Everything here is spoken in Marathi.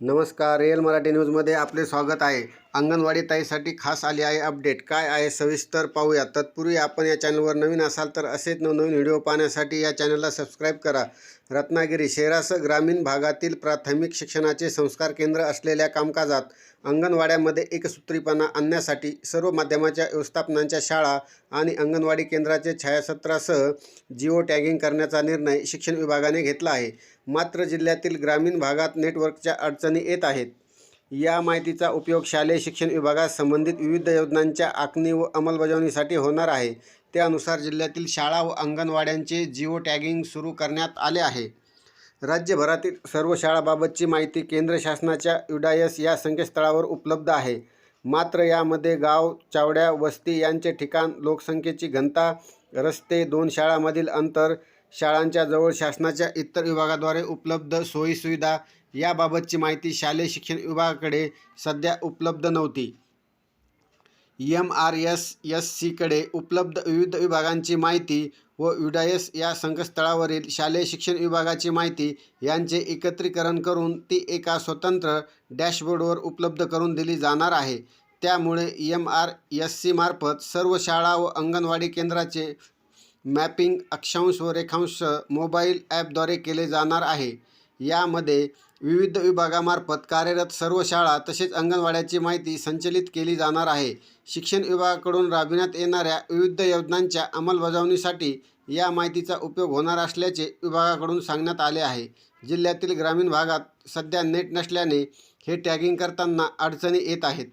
नमस्कार रिअल मराठी न्यूजमध्ये आपले स्वागत आहे. अंगणवाडी ताईसाठी खास आली आहे अपडेट. काय आहे? सविस्तर पाहूया. तत्पूर्वी आपण या चॅनलवर नवीन असाल तर असेच नवनवीन व्हिडिओ पाहण्यासाठी या चॅनलला सबस्क्राईब करा. रत्नागिरी शहरासह ग्रामीण भागातील प्राथमिक शिक्षणाचे संस्कार केंद्र असलेल्या कामकाजात अंगणवाड्यामध्ये एकसूत्रीपणा आणण्यासाठी सर्व माध्यमाच्या व्यवस्थापनांच्या शाळा आणि अंगणवाडी केंद्राचे छायासत्रासह जिओ टॅगिंग करण्याचा निर्णय शिक्षण विभागाने घेतला आहे. मात्र जिल्ह्यातील ग्रामीण भागात नेटवर्कच्या अडचणी येत आहेत. या माहितीचा उपयोग शालेय शिक्षण विभागात संबंधित विविध योजनांच्या आखणी व अंमलबजावणीसाठी होणार आहे. त्यानुसार जिल्ह्यातील शाळा व अंगणवाड्यांचे जिओ टॅगिंग सुरू करण्यात आले आहे. राज्यभरातील सर्व शाळाबाबतची माहिती केंद्र शासनाच्या युडायस या संकेतस्थळावर उपलब्ध आहे. मात्र यामध्ये गाव चावड्या वस्ती यांचे ठिकाण लोकसंख्येची घनता रस्ते दोन शाळांमधील अंतर शाळांच्या जवळ शासनाच्या इतर विभागाद्वारे उपलब्ध सोयीसुविधा याबाबतची माहिती शालेय शिक्षण विभागाकडे सध्या उपलब्ध नव्हती. एम आर एस एस सीकडे उपलब्ध विविध विभागांची माहिती व युडायस या संकेतस्थळावरील शालेय शिक्षण विभागाची माहिती यांचे एकत्रीकरण करून ती एका स्वतंत्र डॅशबोर्डवर उपलब्ध करून दिली जाणार आहे. त्यामुळे एम आर एस सीमार्फत सर्व शाळा व अंगणवाडी केंद्राचे मॅपिंग अक्षांश व रेखांश मोबाईल ॲपद्वारे केले जाणार आहे. यामध्ये विविध विभागामार्फत कार्यरत सर्व शाळा तसेच अंगणवाड्याची माहिती संचलित केली जाणार आहे. शिक्षण विभागाकडून राबविण्यात येणाऱ्या विविध योजनांच्या अंमलबजावणीसाठी या माहितीचा उपयोग होणार असल्याचे विभागाकडून सांगण्यात आले आहे. जिल्ह्यातील ग्रामीण भागात सध्या नेट नसल्याने हे टॅगिंग करताना अडचणी येत आहेत.